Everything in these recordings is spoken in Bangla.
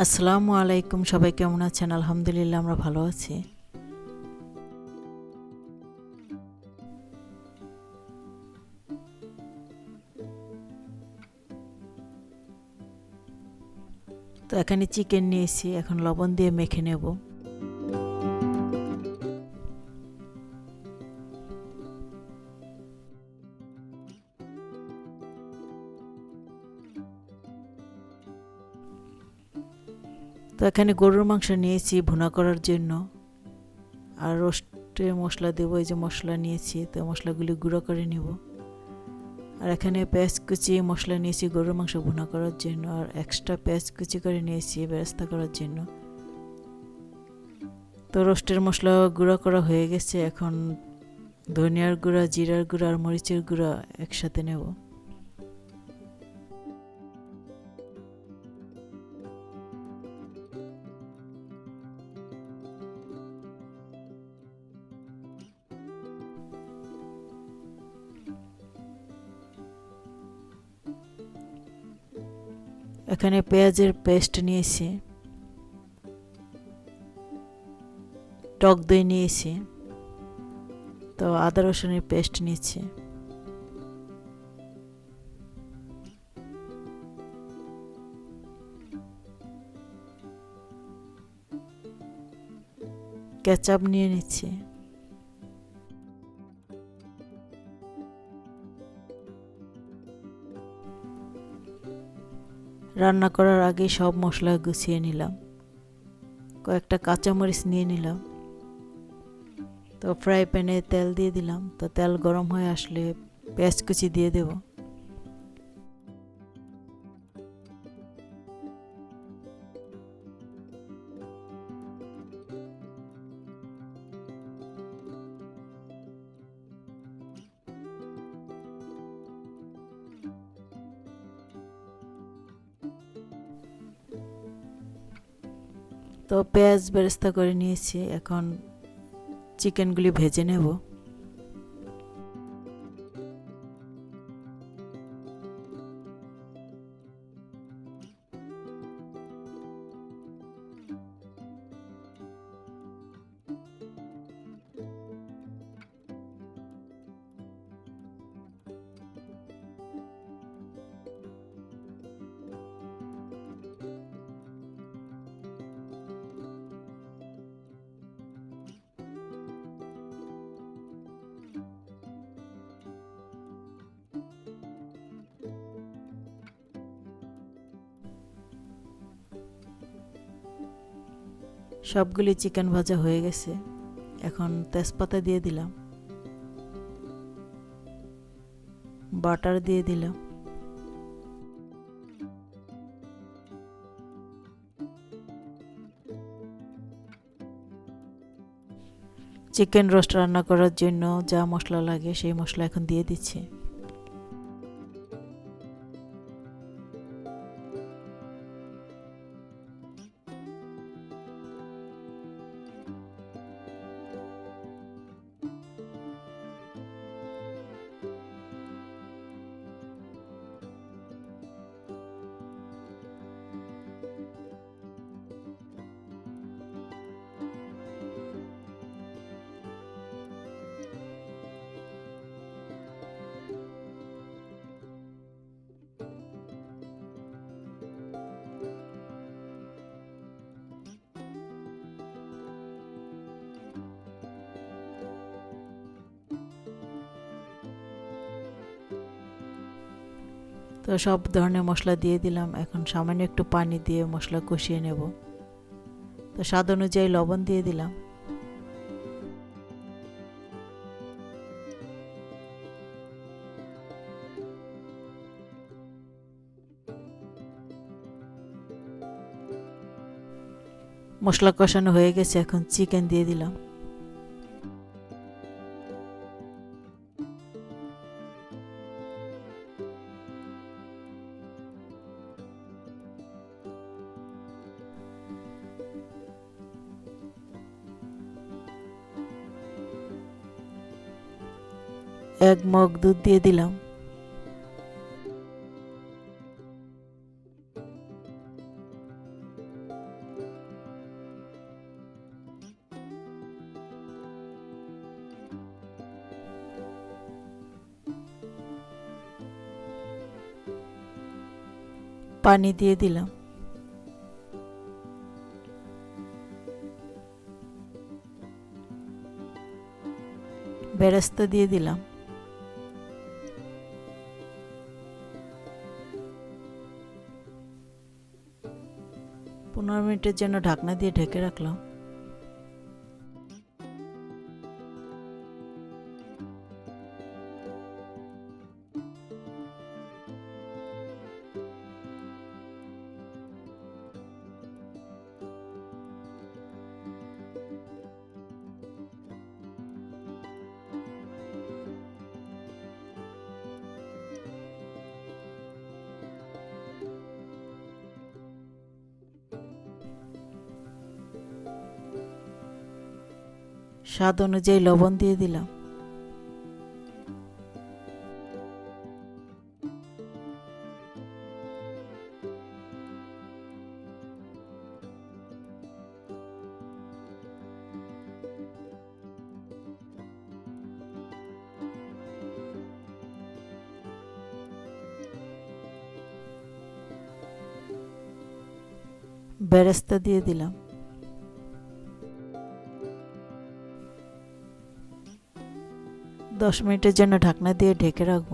আসসালামু আলাইকুম, সবাই কেমন আছেন? আলহামদুলিল্লাহ, আমরা ভালো আছি। তো এখানে চিকেন নিয়েছি, এখন লবণ দিয়ে মেখে নেব। তো এখানে গরুর মাংস নিয়েছি ভুনা করার জন্য। আর রোস্টে মশলা দেবো, এই যে মশলা নিয়েছি, তো মশলাগুলি গুঁড়ো করে নেব। আর এখানে পেঁয়াজ কুচি, মশলা নিয়েছি গরুর মাংস ভুনা করার জন্য, আর এক্সট্রা পেঁয়াজ কুচি করে নিয়েছি ব্যবস্থা করার জন্য। তো রোস্টের মশলা গুঁড়ো করা হয়ে গেছে, এখন ধনিয়ার গুঁড়া, জিরার গুঁড়া, আর মরিচের গুঁড়া একসাথে নেব। এখানে পেঁয়াজের পেস্ট নিয়েছি। টক দই নিয়েছি। তো আদা রসুনের পেস্ট নিয়েছি। কেচাপ নিয়ে নিচ্ছি। রান্না করার আগে সব মশলা গুছিয়ে নিলাম। কয়েকটা কাঁচামরিচ নিয়ে নিলাম। তো ফ্রাই প্যানে তেল দিয়ে দিলাম। তো তেল গরম হয়ে আসলে পেঁয়াজ কুচি দিয়ে দেব। তো পেঁয়াজ বেরেস্তা করে নিয়েছি এখন চিকেনগুলি ভেজে নেব। সবগুলি চিকেন ভাজা হয়ে গেছে। এখন তেজপাতা দিয়ে দিলাম। বাটার দিয়ে দিলাম। চিকেন রোস্ট রান্না করার জন্য যা মশলা লাগে সেই মশলা এখন দিয়ে দিচ্ছি। তো সব ধরনের মশলা দিয়ে দিলাম। এখন সামান্য একটু পানি দিয়ে মশলা কষিয়ে নেব। তো স্বাদ অনুযায়ী লবণ দিয়ে দিলাম। মশলা কষানো হয়ে গেছে, এখন চিকেন দিয়ে দিলাম। এক মগ দুধ দিয়ে দিলাম। পানি দিয়ে দিলাম। বেরেস্তা দিয়ে দিলাম। মিনিটের জন্য ঢাকনা দিয়ে ঢেকে রাখলাম। স্বাদ অনুযায়ী লবণ দিয়ে দিলাম। বেরেস্তা দিয়ে দিলাম। দশ মিনিটের জন্য ঢাকনা দিয়ে ঢেকে রাখব।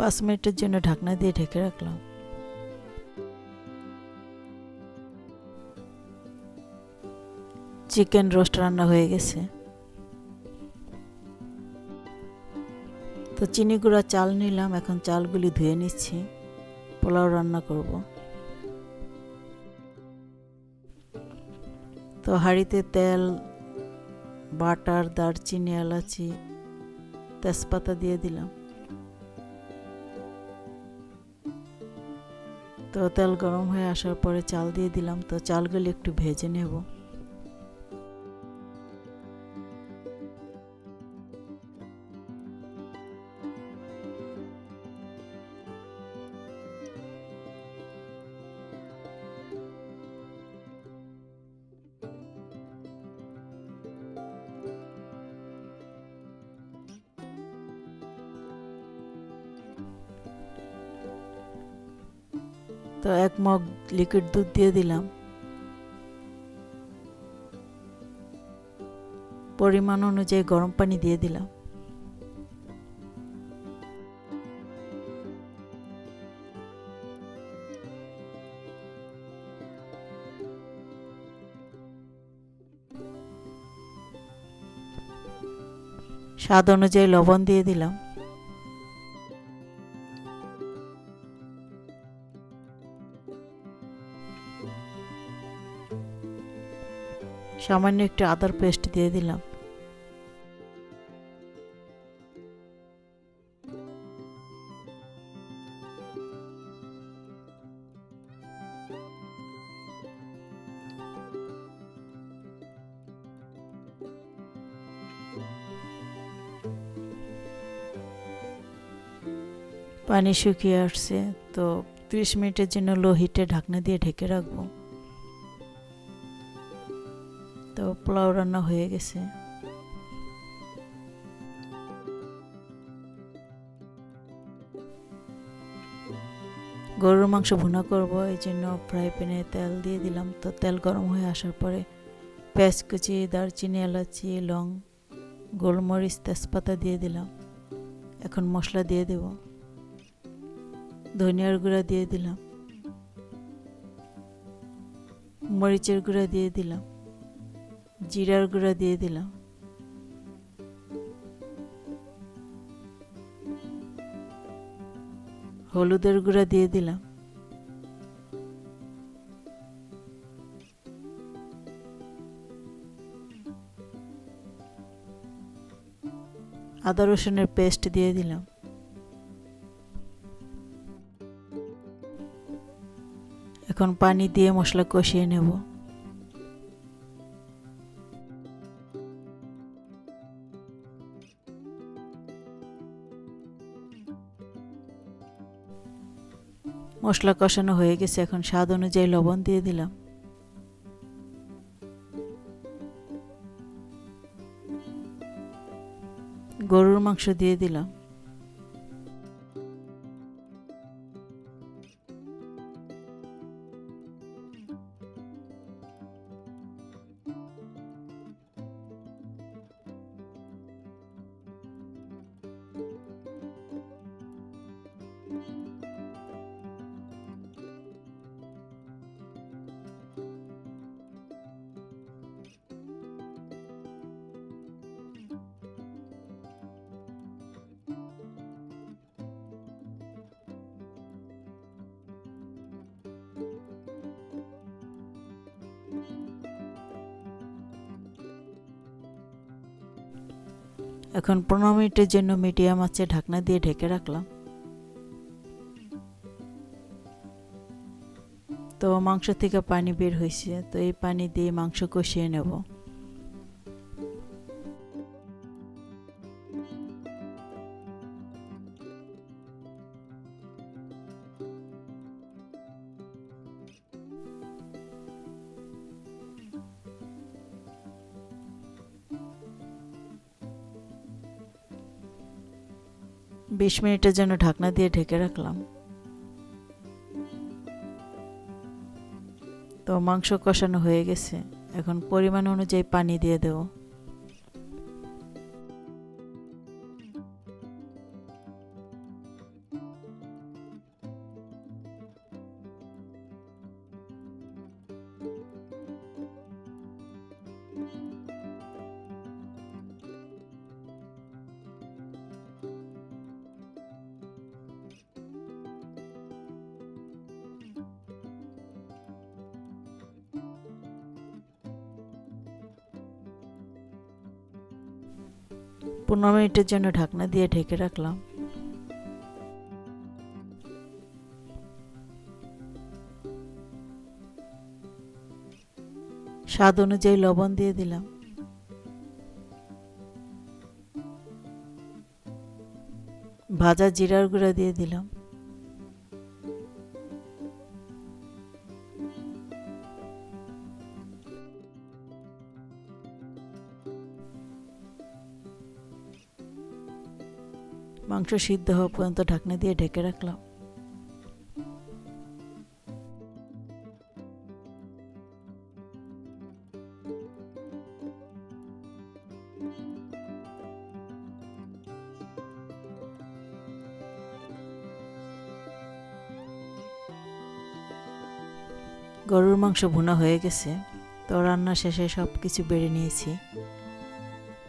পাঁচ মিনিটের জন্য ঢাকনা দিয়ে ঢেকে রাখলাম। চিকেন রোস্ট রান্না হয়ে গেছে। তো চিনি গুঁড়া চাল নিলাম, এখন চালগুলি ধুয়ে নিচ্ছি। পোলাও রান্না করব। তো হাঁড়িতে তেল, বাটার, দারচিনি, এলাচি, তেজপাতা দিয়ে দিলাম। তো তেল গরম হয়ে আসার পরে চাল দিয়ে দিলাম তো চালগুলি একটু ভেজে নেব। তো এক মগ লিকুইড দুধ দিয়ে দিলাম। পরিমাণ অনুযায়ী গরম পানি দিয়ে দিলাম। স্বাদ অনুযায়ী লবণ দিয়ে দিলাম। সামান্য একটু আদার পেস্ট দিয়ে দিলাম। পানি শুকিয়ে আসছে, তো ত্রিশ মিনিটের জন্য লো হিটে ঢাকনা দিয়ে ঢেকে রাখব। তো পোলাও রান্না হয়ে গেছে। গরুর মাংস ভুনা করব, এই জন্য ফ্রাই প্যানে তেল দিয়ে দিলাম। তো তেল গরম হয়ে আসার পরে পেঁয়াজ কুচি, দারচিনি, এলাচি, লং, গোলমরিচ, তেজপাতা দিয়ে দিলাম। এখন মশলা দিয়ে দেব। ধনিয়ার গুঁড়া দিয়ে দিলাম। মরিচের গুঁড়া দিয়ে দিলাম। জিরার গুঁড়া দিয়ে দিলাম। হলুদের গুঁড়া দিয়ে দিলাম। আদা রসুনের পেস্ট দিয়ে দিলাম। এখন পানি দিয়ে মশলা কষিয়ে নেব। মশলা কষানো হয়ে গেছে এখন স্বাদ অনুযায়ী লবণ দিয়ে দিলাম। গরুর মাংস দিয়ে দিলাম। এখন পনেরো মিনিটের জন্য মিডিয়াম আছে, ঢাকনা দিয়ে ঢেকে রাখলাম। তো মাংস থেকে পানি বের হয়েছে, তো এই পানি দিয়ে মাংস কষিয়ে নেব। বিশ মিনিটের জন্য ঢাকনা দিয়ে ঢেকে রাখলাম। তো মাংস কষানো হয়ে গেছে। এখন পরিমাণ অনুযায়ী পানি দিয়ে দেব। পনেরো মিনিটের জন্য ঢাকনা দিয়ে ঢেকে রাখলাম। স্বাদ অনুযায়ী লবণ দিয়ে দিলাম। ভাজা জিরার গুঁড়া দিয়ে দিলাম। মাংস সিদ্ধ হওয়া পর্যন্ত ঢাকনা দিয়ে ঢেকে রাখলাম। গরুর মাংস ভুনা হয়ে গেছে। তো রান্না শেষে সব কিছু বেড়ে নিয়েছি।